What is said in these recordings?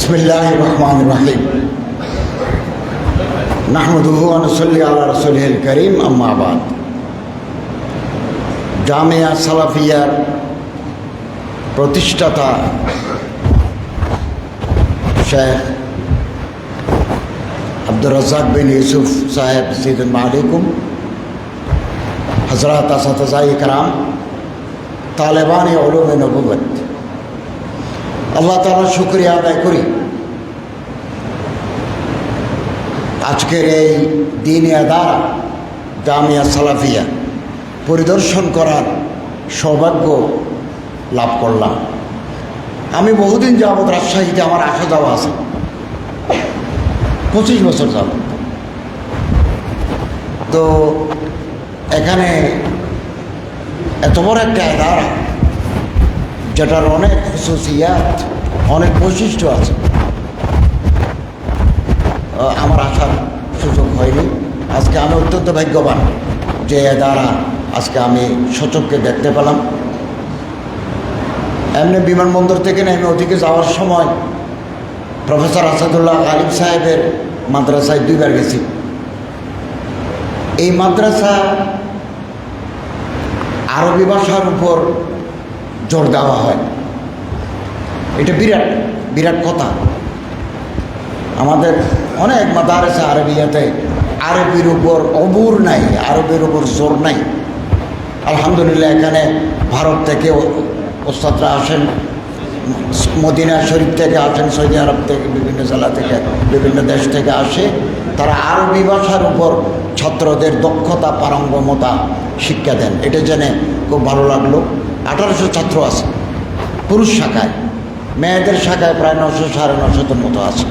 بسم الله الرحمن الرحيم نحمده ونصلي على رسوله الكريم أما بعد জামিয়া সালাফিয়ার প্রতিষ্ঠাতা শেখ আব্দুর রাজাক বিন ইউসুফ সাহেব সিদুল আলাইকুম হজরত আসাতাই কারাম তালেবান ওলুম নবুবত আল্লাহ তালার শুক্রিয়া আদায় করি। আজকের এই দিনে দ্বারা জামিয়া সালাফিয়া পরিদর্শন করার সৌভাগ্য লাভ করলাম। আমি বহুদিন যাবৎ রাজশাহীতে আমার আসা যাওয়া আছে। পঁচিশ বছর যাব তো এখানে এত বড় একটা আদারা যেটার অনেক খুশুসিয়াত অনেক বৈশিষ্ট্য আছে। আমার আসার সুযোগ হয়নি। আজকে আমি অত্যন্ত ভাগ্যবান যে দ্বারা আজকে আমি সচককে দেখতে পেলাম। এমনি বিমানবন্দর থেকে নেমে ওদিকে যাওয়ার সময় প্রফেসর আসাদুল্লাহ আলিম সাহেবের মাদ্রাসায় দুইবার গেছি। এই মাদ্রাসা আরবি ভাষার উপর জোর দেওয়া হয়। এটা বিরাট বিরাট কথা। আমাদের অনেক মাদারেসা আরবিয়াতে আরবির উপর অবুর নাই, আরবের উপর জোর নাই। আলহামদুলিল্লাহ, এখানে ভারত থেকে ওস্তাদরা আসেন, মদিনা শরীফ থেকে আসেন, সৌদি আরব থেকে, বিভিন্ন জেলা থেকে, বিভিন্ন দেশ থেকে আসে। তারা আরবি ভাষার উপর ছাত্রদের দক্ষতা, পারঙ্গমতা শিক্ষা দেন। এটা জেনে খুব ভালো লাগল। আঠারোশো ছাত্র আছে। পুরুষ শাখায়। মেয়েদের শাখায় প্রায় নশো, সাড়ে নশোর মতো আছে।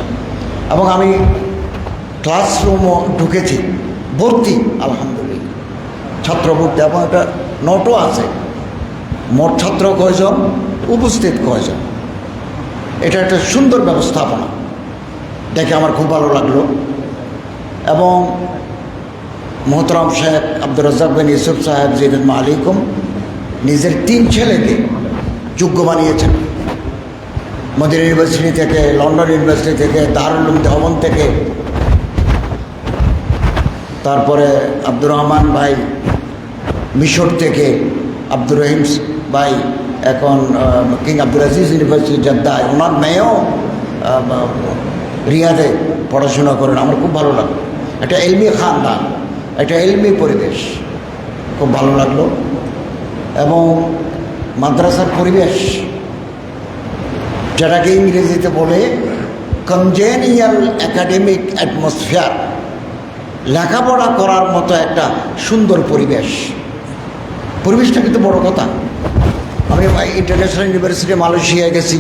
এবং আমি ক্লাসরুমও ঢুকেছি। ভর্তি, আলহামদুলিল্লাহ। ছাত্র ভর্তি। এবং একটা নোটও আছে। মোট ছাত্র কয়জন? উপস্থিত কয়জন? এটা একটা সুন্দর ব্যবস্থাপনা। দেখে আমার খুব ভালো লাগল। এবং মোহতরম সাহেব আব্দুর রাজাক বিন ইউসুফ সাহেব জিদুল মালিকুম নিজের তিন ছেলেকে যোগ্য বানিয়েছেন। মদিনা ইউনিভার্সিটি থেকে, লন্ডন ইউনিভার্সিটি থেকে দারুল দেওবন থেকে। তারপরে আব্দুর রহমান ভাই মিশর থেকে, আব্দুর রহিম ভাই এখন কিং আব্দুল আজিজ ইউনিভার্সিটি জদ্দায়। ওনার মেয়েও রিয়াদে পড়াশোনা করেন। আমার খুব ভালো লাগল। একটা এলমি খানদান, একটা এলমি পরিবেশ। খুব ভালো লাগল। এবং মাদ্রাসার পরিবেশ, যেটাকে ইংরেজিতে বলে কনজেনিয়াল একাডেমিক অ্যাটমসফিয়ার লেখাপড়া করার মতো একটা সুন্দর পরিবেশ। পরিবেশটা কিন্তু বড় কথা। আমি ইন্টারন্যাশনাল ইউনিভার্সিটি মালয়েশিয়ায় গেছি।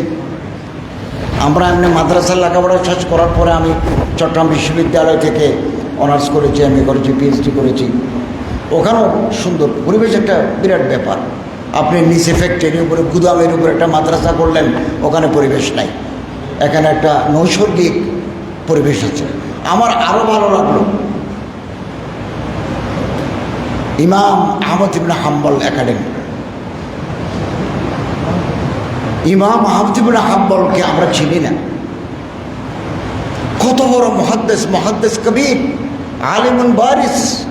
আমরা এমনি মাদ্রাসার লেখাপড়া শেষ করার পরে আমি চট্টগ্রাম বিশ্ববিদ্যালয় থেকে অনার্স করেছি এ করেছি পিএইচডি করেছি। ওখানেও সুন্দর পরিবেশ একটা বিরাট ব্যাপার। আপনি নিচে ফ্যাক্টরির উপরে, গুদামের উপরে একটা মাদ্রাসা করলেন, ওখানে পরিবেশ নাই। এখানে একটা নৈসর্গিক পরিবেশ আছে। আমার আরও ভালো লাগল। ইমাম আহমদ ইবনে হাম্বল একাডেমি। ইমাম আহমদ ইবনে হাম্বলকে আমরা চিনি না। কত বড় মহাদ্দেশ মহাদ্দেশ কবির, আলিমুন বারিস।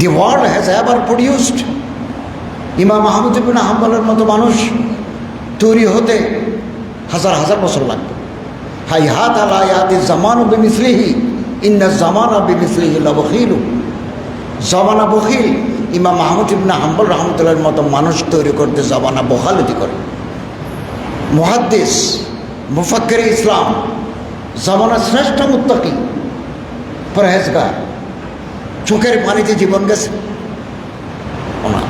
The world has ever produced Imam Ahmad ibn হাম্বলের মতো মানুষ তৈরি হতে হাজার হাজার বছর লাগবে। হাই হাত আলা ইয়াদি জামানু বিমিসলিহি, ইন্না জামানা বিমিসলিহি লবখিলু। জমানা বখিল, ইমাম মাহমুদ ইবনা হাম্বল রহমতুল্লাহর মতো মানুষ তৈরি করতে জমানা বহালতি করে। মহাদ্দেশ মুফাক্কের ইসলাম জমানা শ্রেষ্ঠ মুত্তাকি, পরহেজগার। চোখের পানিতে জীবন গেছে। ওনার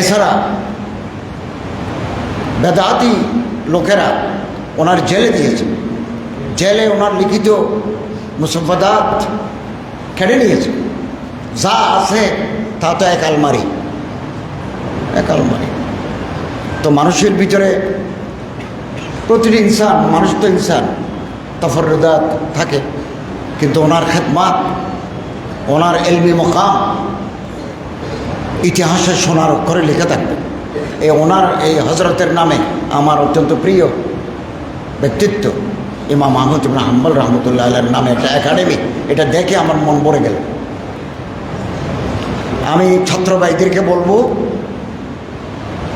এছাড়া বেদাতি লোকেরা ওনার জেলে দিয়েছে। জেলে ওনার লিখিত মুসফাদাত কেড়ে নিয়েছে। যা আছে তা তো এক আলমারি। এক আলমারি। তো মানুষের ভিতরে প্রতিটি ইনসান মানুষ তো ইনসান তফরদাত থাকে। কিন্তু ওনার খেদমাত ওনার এলবি মকাম ইতিহাসের সোনার অক্ষরে লিখে থাকবে। এই ওনার এই হজরতের নামে আমার অত্যন্ত প্রিয় ব্যক্তিত্ব ইমাম আহমদ ইবনা হাম্বল রহমতুল্লাহ আল্লাহর নামে একটা একাডেমি। এটা দেখে আমার মন ভরে গেল। আমি ছাত্র ভাইদেরকে বলব,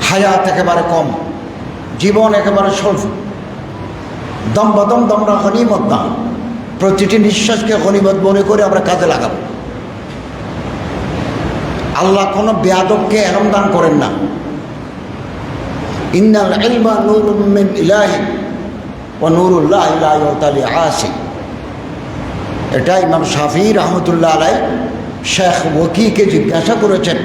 হায়াত একেবারে কম, জীবন একেবারে স্বল্প। দম বদম দমরা গনিমত দাম প্রতিটি নিঃশ্বাসকে গনিমত মনে করে আমরা কাজে লাগাবো। আল্লাহ কোনো বেয়াদবকে এরম দান করেন না। ইন্নাল ইলাহি ও নুরুল্লাহ ইউতালি আসি এটা ইমাম শাফি রহমতুল্লাহ আলাই শেখ ওকিকে জিজ্ঞাসা করেছেন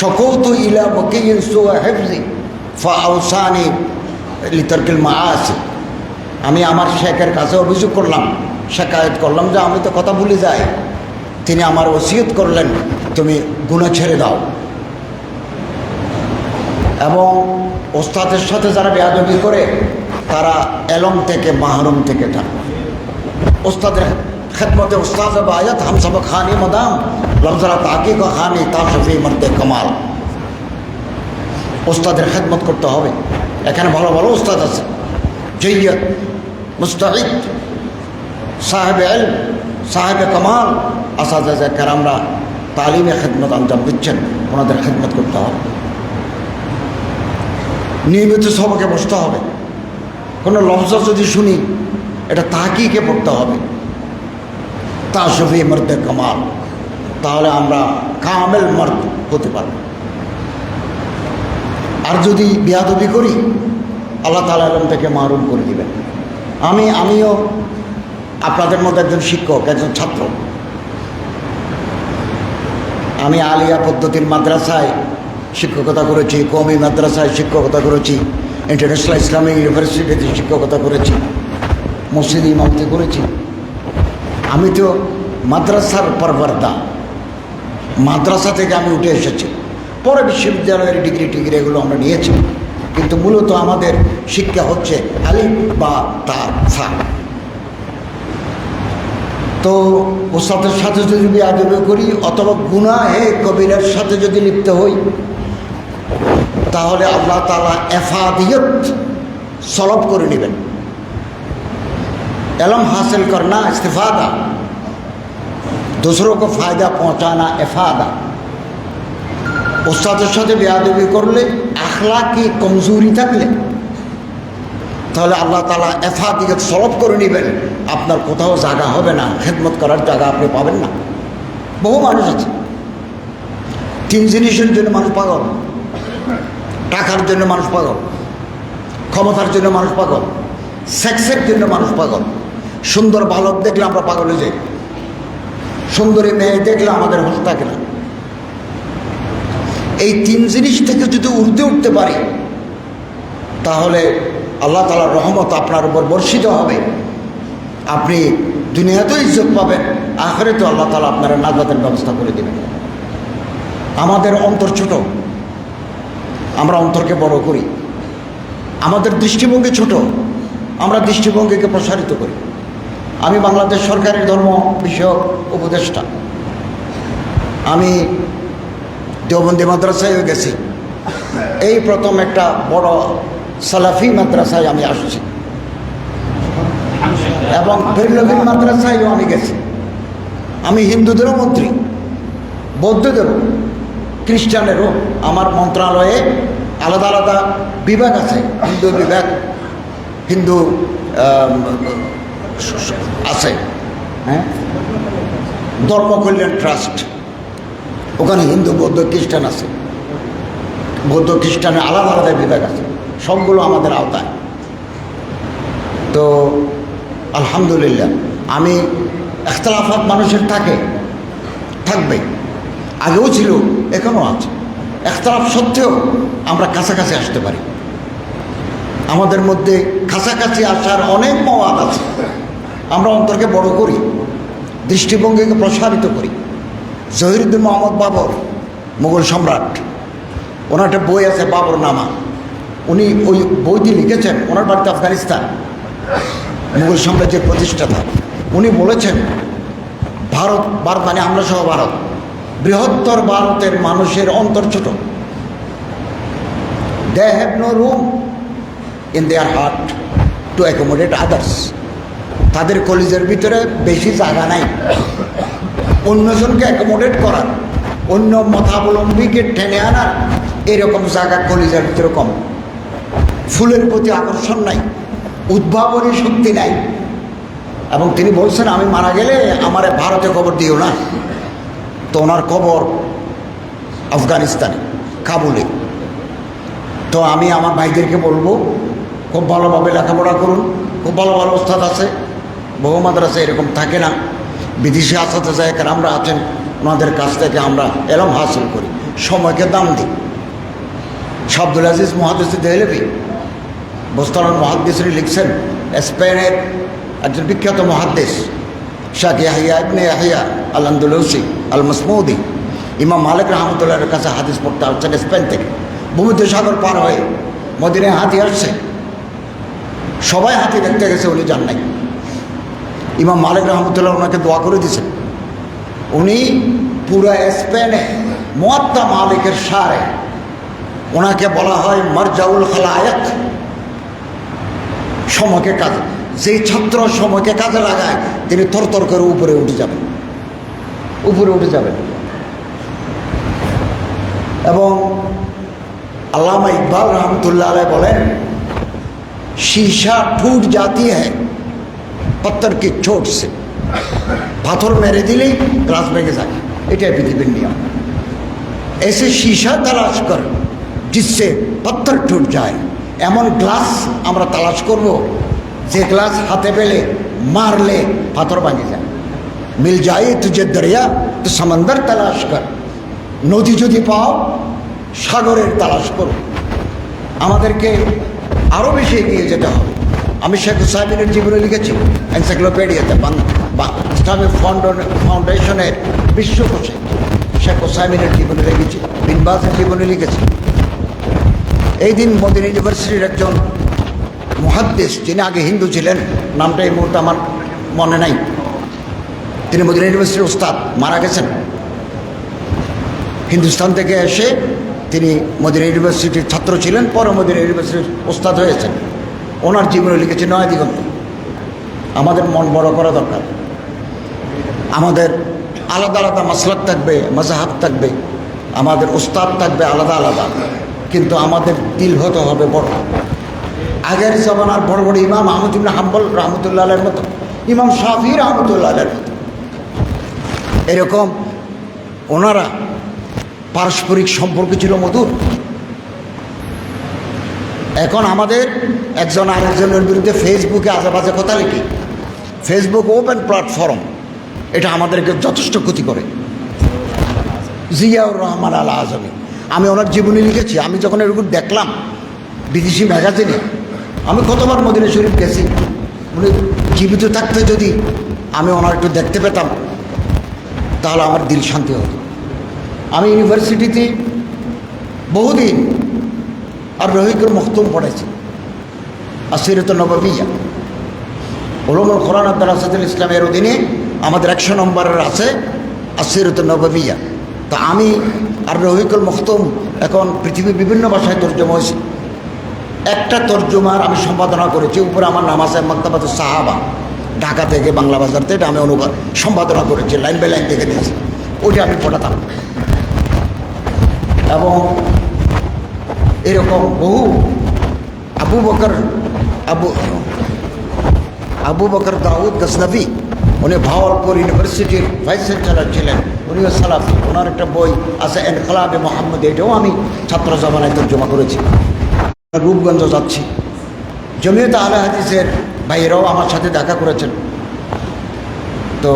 সকৌত ইলা ওকিন সুয়া হেফজি ফা আউসানি লিতর্কিল মা আসি আমি আমার শেখের কাছে অভিযোগ করলাম, শেখায়ত করলাম যে আমি তো কথা ভুলে যাই। তিনি আমার ওসিয়ত করলেন তুমি গুণা ছেড়ে দাও। এবং ওস্তাদের সাথে যারা বেয়াদবি করে, তারা এলম থেকে, মাহরুম থেকে থাকবে ওস্তাদের খেদমতে উস্তাদ আয়াত হাম সব খানি মদাম, লফজরা তাকি খানি তা শফি মর্দে কমাল। ওস্তাদের খেদমত করতে হবে। এখানে ভালো ভালো ওস্তাদ আছে। জৈয়ত মুস্তাহিদ সাহেব এল সাহেব কামাল, আসাদা কারামরা তালিমে খেদমত আঞ্জাম দিচ্ছেন, ওনাদের খেদমত করতে হবে। নিয়মিত সবকে বসতে হবে। কোনো লফজ যদি শুনি, এটা তাকিকে পড়তে হবে। তা শফি মর্দে কামাল, তাহলে আমরা কামেল মর্দ হতে পারব। আর যদি বিয়াদবি করি, আল্লাহ তালা এরম থেকে মারুম করে দিবেন। আমি, আমিও আপনাদের মধ্যে একজন শিক্ষক, একজন ছাত্র। আমি আলিয়া পদ্ধতির মাদ্রাসায় শিক্ষকতা করেছি কমি মাদ্রাসায় শিক্ষকতা করেছি ইন্টারন্যাশনাল ইসলামিক ইউনিভার্সিটিতে শিক্ষকতা করেছি, মসজিদ ইমামতি করেছি। আমি তো মাদ্রাসার পরবর্দা মাদ্রাসা থেকে আমি উঠে এসেছি। পরে বিশ্ববিদ্যালয়ের ডিগ্রি টিগ্রি এগুলো আমরা নিয়েছি। কিন্তু মূলত আমাদের শিক্ষা হচ্ছে আলিফ বা তার সা। তো ওসাদের সাথে যদি বেয়াদবি করি অথবা গুনাহে কবিরের সাথে যদি লিপ্ত হই তাহলে আল্লাহ তালা এফাদিয়ত সলভ করে নেবেন एलम हासिल करना इस्तीफादा दूसरों को फ़ायदा पहुंचाना एफादा ওস্তাদের সাথে বেয়াদবি করলে আখলাকি কমজোরি থাকলে তাহলে আল্লাহ তালা এফাদিকে সলভ করে নেবেন। আপনার কোথাও জায়গা হবে না, খেদমত করার জায়গা আপনি পাবেন না। বহু মানুষ আছে। তিন জিনিসের জন্য মানুষ পাগল, টাকার জন্য মানুষ পাগল, ক্ষমতার জন্য মানুষ পাগল, সেক্সের জন্য মানুষ পাগল। সুন্দর বালক দেখলে আমরা পাগলে যাই, সুন্দরী মেয়ে দেখলে আমাদের হোস থাকে না। এই তিন জিনিস থেকে যদি উর্ধে উঠতে পারি, তাহলে আল্লাহ তালার রহমত আপনার উপর বর্ষিত হবে। আপনি দুনিয়াতেও ইজ্জত পাবেন আখরে তো আল্লাহ তালা আপনার নাজাদের ব্যবস্থা করে দেবেন। আমাদের অন্তর ছোট, আমরা অন্তরকে বড় করি। আমাদের দৃষ্টিভঙ্গি ছোট, আমরা দৃষ্টিভঙ্গিকে প্রসারিত করি। আমি বাংলাদেশ সরকারের ধর্ম বিষয়ক উপদেষ্টা। আমি দেওবন্দি মাদ্রাসায়ও গেছি। এই প্রথম একটা বড় সালাফি মাদ্রাসায় আমি আসছি। এবং বেরলভিন মাদ্রাসায়ও আমি গেছি। আমি হিন্দুদেরও মন্ত্রী, বৌদ্ধদেরও, খ্রিস্টানেরও। আমার মন্ত্রণালয়ে আলাদা আলাদা বিভাগ আছে, হিন্দু বিভাগ, হিন্দু আছে। হ্যাঁ? ধর্ম কল্যাণ ট্রাস্ট। ওখানে হিন্দু, বৌদ্ধ, খ্রিস্টান আছে। বৌদ্ধ, খ্রিস্টানের আলাদা আলাদা বিভাগ আছে। সবগুলো আমাদের আওতায়। তো, আলহামদুলিল্লাহ, আমি এখতলাফাত মানুষের থাকে থাকবে আগেও ছিল, এখনও আছে। একতলাফ সত্ত্বেও আমরা কাছাকাছি আসতে পারি। আমাদের মধ্যে কাছাকাছি আসার অনেক মওয়াদ আছে। আমরা অন্তরকে বড় করি, দৃষ্টিভঙ্গিকে প্রসারিত করি। জহিরুদ্দিন মোহাম্মদ বাবর, মুঘল সম্রাট, ওনার একটা বই আছে, বাবর নামা। উনি ওই বইটি লিখেছেন, ওনার বাড়িতে আফগানিস্তান, মুঘল সাম্রাজ্যের প্রতিষ্ঠাতা। উনি বলেছেন, ভারত ভারত মানে আমরা সহ ভারত। বৃহত্তর ভারতের মানুষের অন্তর ছোট। They have no room in their heart to accommodate others তাদের কলেজের ভিতরে বেশি জায়গা নাই। অন্যজনকে অ্যাকোমোডেট করার, অন্য মতাবলম্বীকে টেনে আনার, এরকম জায়গা কলেজের ভিতরে কম। ফুলের প্রতি আকর্ষণ নাই, উদ্ভাবনী শক্তি নাই। এবং তিনি বলছেন, আমি মারা গেলে আমার ভারতে খবর দিও না। তো ওনার কবর আফগানিস্তানে, কাবুলে। তো আমি আমার ভাইদেরকে বলব, খুব ভালোভাবে লেখাপড়া করুন, খুব ভালো ভালো ওস্তাদ আছে, বহু মাদ্রাসা এরকম থাকে না। বিদেশি আসাতে যায় আমরা আছেন, ওনাদের কাছ থেকে আমরা এরম হাসিল করি। সময়কে দাম দিই। শাব্দুল আজিজ মহাদিস দেহলেবি বোস্তান মহাদ্দেশরি লিখছেন, স্পেনের একজন বিখ্যাত মহাদ্দেশ, শাহ ইয়াহিয়া ইবনে ইয়াহিয়া আল আন্দুলৌসি আল মসমৌদি ইমাম মালিক রহমতুল্লাহের কাছে হাদিস পড়তে আসছেন স্পেন থেকে। ভূমিতে সাগর পার হয়ে মদিনায় হাতি আসছে। সবাই হাতি দেখতে গেছে, উনি যান নাই। ইমাম মালিক রহমতুল্লাহ ওনাকে দোয়া করে দিয়েছেন। উনি পুরো স্পেনে মোয়াত্তা মালিকের সারে, ওনাকে বলা হয় মরজাউল খালায়াত সময়কে কাজে যেই ছাত্র সময়কে কাজে লাগায় তিনি তরতর করে উপরে উঠে যাবেন উপরে উঠে যাবেন এবং আল্লামা ইকবাল রহমতুল্লাহ আলাই বলেন शीशा टूट जाती है पत्थर की चोट से পাথর মেরে দিলেই গ্লাস ভেঙে যায় এটাই পৃথিবীর নিয়ম এসে शीशा তালাশ কর जिससे पत्थर टूट যায় এমন গ্লাস আমরা তালাশ করব, যে গ্লাস হাতে পেলে, মারলে পাথর ভাঙে যায়। মিল যায় তুঝে দরিয়া, তো সমন্দর তালাশ কর। নদী যদি পাও, সাগরের তালাশ করো। আমাদেরকে আরও বেশি এগিয়ে যেতে হবে। আমি শেখ হুসাইনের জীবনে লিখেছি, এনসাইক্লোপিডিয়াতে ইসলামিক ফাউন্ডেশনের বিশ্বকোষে। শেখ হুসাইমিনের জীবনে লিখেছি, বিনবাসের জীবনে লিখেছি। এই দিন মোদিন ইউনিভার্সিটির একজন মহাদ্দেশ, যিনি আগে হিন্দু ছিলেন, নামটা এই মুহূর্তে আমার মনে নাই। তিনি মোদিন ইউনিভার্সিটির উস্তাদ মারা গেছেন। হিন্দুস্তান থেকে এসে তিনি মদিনা ইউনিভার্সিটির ছাত্র ছিলেন, পরে মদিনা ইউনিভার্সিটির ওস্তাদ হয়েছেন। ওনার জীবনে লিখেছে নয় দিগন্ত। আমাদের মন বড় করা দরকার। আমাদের আলাদা আলাদা মাসলাক থাকবে মজাহাব থাকবে, আমাদের ওস্তাদ থাকবে আলাদা আলাদা। কিন্তু আমাদের দিল হতে হবে বড়। আগের জমানার বড় বড় ইমাম আহমদুল্লাহ হাম্বল রহমতুল্লাহের মতো। ইমাম শাফি রহমতুল্লাহের মতো। এরকম ওনারা পারস্পরিক সম্পর্ক ছিল মধুর। এখন আমাদের একজন আরেকজনের বিরুদ্ধে ফেসবুকে আজেবাজে কথা লিখি। ফেসবুক ওপেন প্ল্যাটফর্ম, এটা আমাদেরকে যথেষ্ট ক্ষতি করে। জিয়াউর রহমান আল আজমি আমি ওনার জীবনী লিখেছি, আমি যখন এরকম দেখলাম বিদেশি ম্যাগাজিনে, আমি কতবার মদিনা শরীফ গেছি, উনি জীবিত থাকতে যদি আমি ওনার একটু দেখতে পেতাম, তাহলে আমার দিল শান্তি হতো। আমি ইউনিভার্সিটিতে বহুদিন আর রহিকুল মখতুম পড়েছি আর সিরত নবাবিয়া। ওলমুল কোরআন আব্দুল আসাদুল ইসলামের অধীনে আমাদের একশো নম্বরের আছে আসিরত নবাবিয়া। তো আমি আর রহিকুল মখতুম এখন পৃথিবীর বিভিন্ন ভাষায় তর্জমা হয়েছে। একটা তর্জমার আমি সম্পাদনা করেছি, উপরে আমার নাম আছে মক্তাবাদ সাহাবা। ঢাকা থেকে বাংলা বাজার থেকে আমি অনুবাদ, সম্পাদনা করেছি, লাইন বাই লাইন দেখে দিয়েছি ওইটা আমি পড়াতাম। এবং এরকম বহু আবু বকর, আবু আবু বকর দাউদ উনি ভাওয়ালপুর ইউনিভার্সিটির ভাইস চ্যান্সেলার ছিলেন। উনিও সালাফি। ওনার একটা বই আছে এনকলাবে মোহাম্মদ, এটাও আমি ছাত্র জমানায় তর্জমা করেছি। রূপগঞ্জ যাচ্ছি। জমিয়ত আলা হাদিসের ভাইয়েরাও আমার সাথে দেখা করেছেন। তো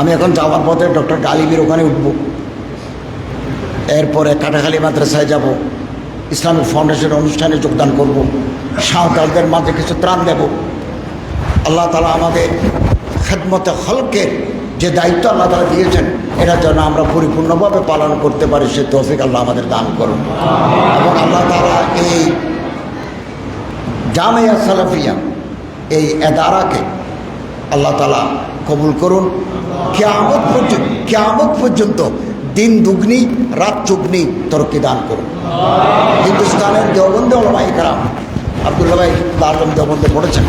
আমি এখন যাওয়ার পথে ডক্টর গালিবির ওখানে উঠবো। এরপরে কাটাখালী মাদ্রাসায় যাব। ইসলামিক ফাউন্ডেশন অনুষ্ঠানে যোগদান করব। সাঁওতালদের মাঝে কিছু ত্রাণ দেব। আল্লাহ তালা আমাদের খেদমতে হলকের যে দায়িত্ব আল্লাহ তালা দিয়েছেন এটা যেন আমরা পরিপূর্ণভাবে পালন করতে পারি, সে তৌফিক আল্লাহ আমাদের দান করুন। এবং আল্লাহ তালা এই জামিয়া সালাফিয়া, এই এদারাকে আল্লাহ তালা কবুল করুন। কেয়ামত পর্যন্ত কেয়ামত পর্যন্ত দিন দুগ্নি, রাত চুগ্নি তরকি দান করুন। হিন্দুস্তানের দেওবন্দি ওলমাই কারাম, আবদুল্লাহ ভাই দেবন্দে পড়েছেন।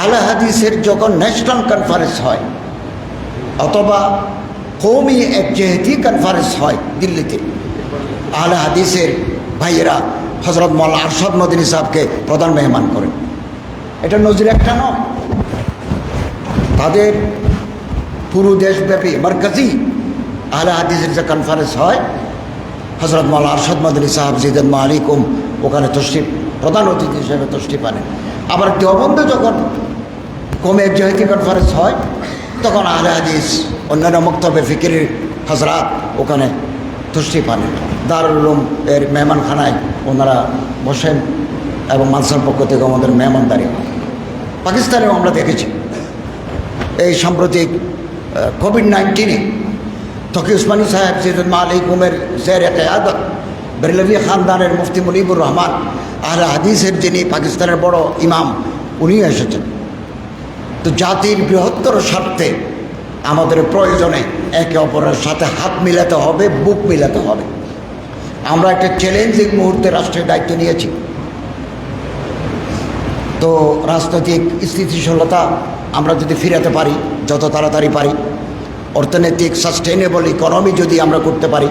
আহলে হাদিসের যখন ন্যাশনাল কনফারেন্স হয়, অথবা কৌমি একজেহেতি কনফারেন্স হয় দিল্লিতে, আহলে হাদিসের ভাইয়েরা হজরত মোল্লা আরশদ মদিনী সাহেবকে প্রধান মেহমান করেন। এটা নজির একটা নয়। তাদের পুরো দেশব্যাপী মার্কাজি আহলে হাদিসের যে কনফারেন্স হয় হজরত মোল্লা আরশদ মদিনী সাহেব জিদেন মালিকুম, ওখানে তষ্টি প্রধান অতিথি হিসেবে তষ্টি পানেন আবার দেওবন্দে যখন কমে জয়তি কনফারেন্স হয়, তখন আহলে হাদিস, অন্যান্য মক্তব্যে ফিকিরের হজরাত ওখানে তুষ্টি পান। দারুল উলুম এর মেহমানখানায় ওনারা বসেন এবং মানসার পক্ষ থেকে আমাদের মেহমানদারি। হয় পাকিস্তানেও আমরা দেখেছি। এই সাম্প্রতিক কোভিড নাইন্টিনে তকি উসমানী সাহেব সিদ্দ মালিক উমের জের কেয়াদত বেরলভি খানদানের মুফতি মুনিবুর রহমান, আহলে হাদিসের যিনি পাকিস্তানের বড় ইমাম, উনিও এসেছেন। তো জাতির বৃহত্তর স্বার্থে আমাদের প্রয়োজনে একে অপরের সাথে হাত মিলাতে হবে, বুক মিলাতে হবে। আমরা একটা চ্যালেঞ্জিং মুহূর্তে রাষ্ট্রের দায়িত্ব নিয়েছি। তো রাজনৈতিক স্থিতিশীলতা আমরা যদি ফিরাতে পারি, যত তাড়াতাড়ি পারি, অর্থনৈতিক সাস্টেনেবল ইকোনমি যদি আমরা করতে পারি,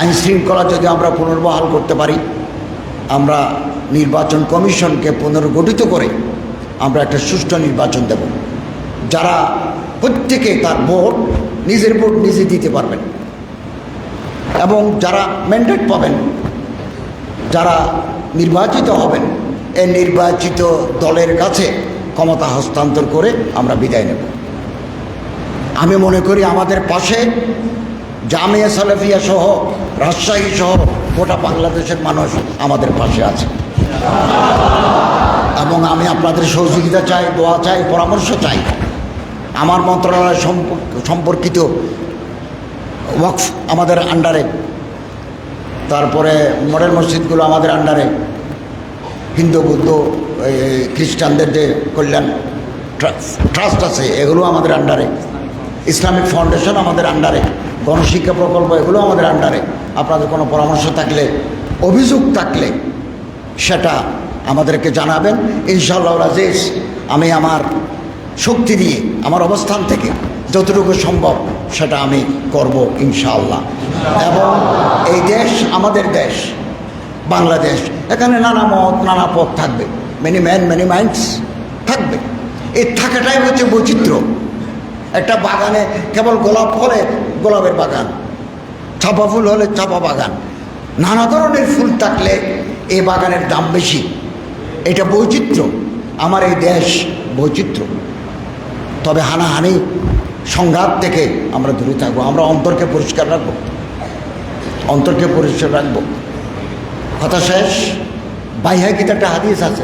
আইন শৃঙ্খলা যদি আমরা পুনর্বহাল করতে পারি, আমরা নির্বাচন কমিশনকে পুনর্গঠিত করে আমরা একটা সুষ্ঠু নির্বাচন দেব। যারা প্রত্যেকে তার ভোট, নিজের ভোট নিজে দিতে পারবেন। এবং যারা ম্যান্ডেট পাবেন, যারা নির্বাচিত হবেন এই নির্বাচিত দলের কাছে ক্ষমতা হস্তান্তর করে আমরা বিদায় নেব। আমি মনে করি আমাদের পাশে জামিয়া সালেফিয়া সহ, রাজশাহী সহ গোটা বাংলাদেশের মানুষ আমাদের পাশে আছে। এবং আমি আপনাদের সহযোগিতা চাই, দোয়া চাই, পরামর্শ চাই। আমার মন্ত্রণালয় সম্পর্কিত ওয়াকফ আমাদের আন্ডারে। তারপরে মডেল মসজিদগুলো আমাদের আন্ডারে। হিন্দু, বৌদ্ধ খ্রিস্টানদের যে কল্যাণ ট্রাস্ট আছে, এগুলো আমাদের আন্ডারে। ইসলামিক ফাউন্ডেশন আমাদের আন্ডারে। গণশিক্ষা প্রকল্প, এগুলো আমাদের আন্ডারে। আপনাদের কোনো পরামর্শ থাকলে, অভিযোগ থাকলে, সেটা আমাদেরকে জানাবেন, ইনশাআল্লাহ রাজেশ আমি আমার শক্তি দিয়ে আমার অবস্থান থেকে যতটুকু সম্ভব সেটা আমি করব, ইনশাআল্লাহ। এবং এই দেশ আমাদের দেশ, বাংলাদেশ, এখানে নানা মত, নানা পথ থাকবে। মেনি ম্যান মেনি মাইন্ডস থাকবে। এই থাকাটাই হচ্ছে বৈচিত্র্য। একটা বাগানে কেবল গোলাপ হলে গোলাপের বাগান, চাপা ফুল হলে চাপা বাগান। নানা ধরনের ফুল থাকলে এই বাগানের দাম বেশি। এটা বৈচিত্র্য। আমার এই দেশ বৈচিত্র্য। তবে হানাহানি সংঘাত থেকে আমরা দূরে থাকব, আমরা অন্তরকে পরিষ্কার রাখব। অন্তরকে পরিষ্কার রাখব। কথা শেষ? বাইহাকিতে একটা হাদিস আছে,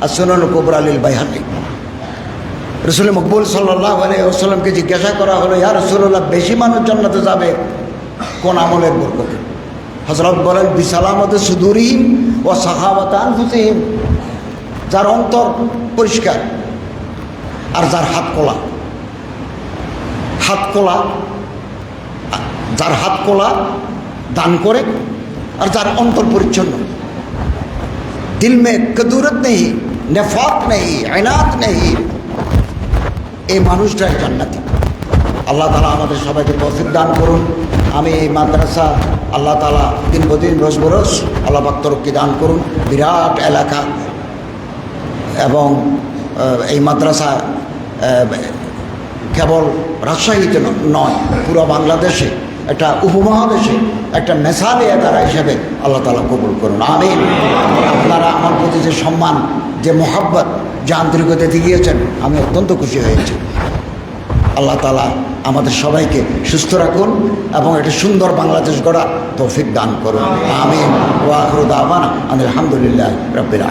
আর সোনাল কবর আলীল বাইহাকি। রসুল মকবুল সাল্লাহ আলাইসাল্লামকে জিজ্ঞাসা করা হলো, ইয়া রসুল্লাহ বেশি মানুষ জান্নাতে যাবে কোন আমলের বরকতে হজরত বলেন, বিসালামত সুদুরিহীন ও সাহাবাতান হুসিহীন যার অন্তর পরিষ্কার আর যার হাত কোলা হাত কোলা যার হাত কোলা দান করে আর যার অন্তর পরিচ্ছন্ন। দিল মে কদুরত নেই নেফাক নেই আইনাত নেই। এই মানুষটাই জান্নাতি। আল্লাহ তালা আমাদের সবাইকে তফিক দান করুন। আমি এই মাদ্রাসা আল্লাহ তালা দিন বদিন রোজ বরস আল্লাহ বাক্তরক্কি দান করুন। বিরাট এলাকা। এবং এই মাদ্রাসা কেবল রাজশাহীতে নয়, পুরো বাংলাদেশে একটা উপমহাদেশে একটা মেসালে তারা হিসেবে আল্লাহ তালা কবুল করুন। আমিন। আপনারা আমার প্রতি যে সম্মান, যে মোহাব্বত, যে আন্তরিকতা দিয়েছেন আমি অত্যন্ত খুশি হয়েছি। আল্লাহ তালা আমাদের সবাইকে সুস্থ রাখুন এবং একটা সুন্দর বাংলাদেশ গড়া তৌফিক দান করুন। আমিন। ওয়াহরুদ আবানা আলহামদুলিল্লাহ রবিল